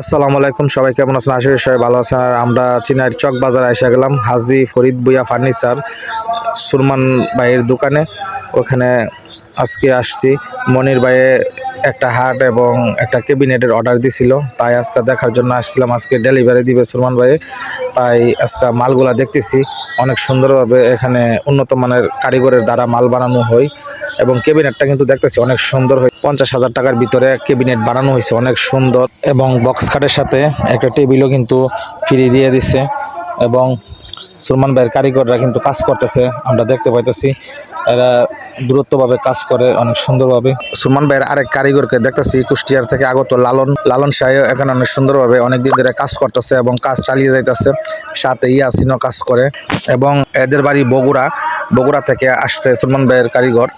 আসসালামু আলাইকুম, সবাই কেমন আছেন? আশা করি সবাই ভালো আছেন। আর আমরা চিনার চক বাজারে এসে গেলাম, হাজি ফরিদ বুয়া ফার্নিচার, সুরমান ভাইয়ের দোকানে। ওখানে আজকে আসছি। মনির ভাইয়ে একটা হাট এবং একটা ক্যাবিনেটের অর্ডার দিছিল। তাই আজকে দেখার জন্য আসছিলাম। আজকে ডেলিভারি দিবে সুরমান ভাইয়ে তাই আজকে মালগুলা দেখতেছি। অনেক সুন্দরভাবে এখানে উন্নত মানের কারিগরের দ্বারা মাল বানানো হয় এবং ক্যাবিনেটটা কিন্তু দেখতেছি অনেক সুন্দর হয় পঞ্চাশ হাজার টাকার ভিতরে ক্যাবিনেট বানানো হয়েছে। অনেক সুন্দর এবং বক্স খাটের সাথে একটা টেবিলও কিন্তু ফ্রি দিয়ে দিছে। এবং সুলমান ভাইয়ের কারিগররা কিন্তু কাজ করতেছে, আমরা দেখতে পাইতেছি। এরা দূরত্বভাবে কাজ করে, অনেক সুন্দরভাবে। সুলমান ভাইয়ের আরেক কারিগরকে দেখতেছি, কুষ্টিয়ার থেকে আগত লালন লালন শাহ এখানে অনেক সুন্দরভাবে অনেক দিন ধরে কাজ করতেছে এবং কাজ চালিয়ে যাইতেছে। সাথে ইয়াসিনও কাজ করে এবং এদের বাড়ি বগুড়া বগুড়া থেকে আসছে সুলমান ভাইয়ের কারিগর।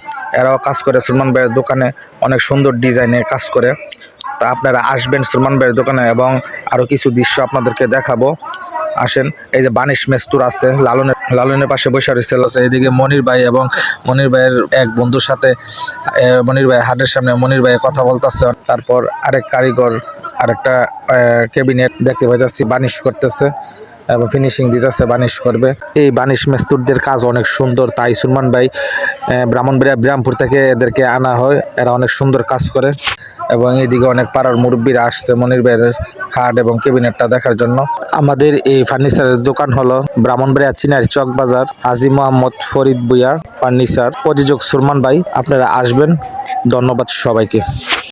এরাও কাজ করে সুলমান ভাইয়ের দোকানে, অনেক সুন্দর ডিজাইনে কাজ করে। তা আপনারা আসবেন সুলমান ভাইয়ের দোকানে এবং আরও কিছু দৃশ্য আপনাদেরকে দেখাবো। আসেন। এই যে বানিশ মেস্তুর আছে, লালনের লালনের পাশে বসে আছে এদিকে মনির ভাই এবং মনির ভাইয়ের এক বন্ধুর সাথে মনির ভাই হাটের সামনে মনির ভাই কথা বলতেছে। তারপর আরেক কারিগর, আরেকটা ক্যাবিনেট দেখতে পাইতেছি, বানিশ করতেছে এবং ফিনিশিং দিতেছে, বানিশ করবে। এই বানিশ মেস্তুরদের কাজ অনেক সুন্দর। তাই সুলমান ভাই ব্রাহ্মণবাড়িয়া বিরামপুর থেকে এদেরকে আনা হয়। এরা অনেক সুন্দর কাজ করে। এবং এদিকে অনেক পাড়ার মুরব্বীরা আসছে, মনির ভাইয়ের খাট এবং ক্যাবিনেটটা দেখার জন্য। আমাদের এই ফার্নিচারের দোকান হলো ব্রাহ্মণবাড়িয়া চিনার চক বাজার, হাজি মোহাম্মদ ফরিদ বুয়া ফার্নিচার। প্রযোজক সুরমান ভাই, আপনারা আসবেন। ধন্যবাদ সবাইকে।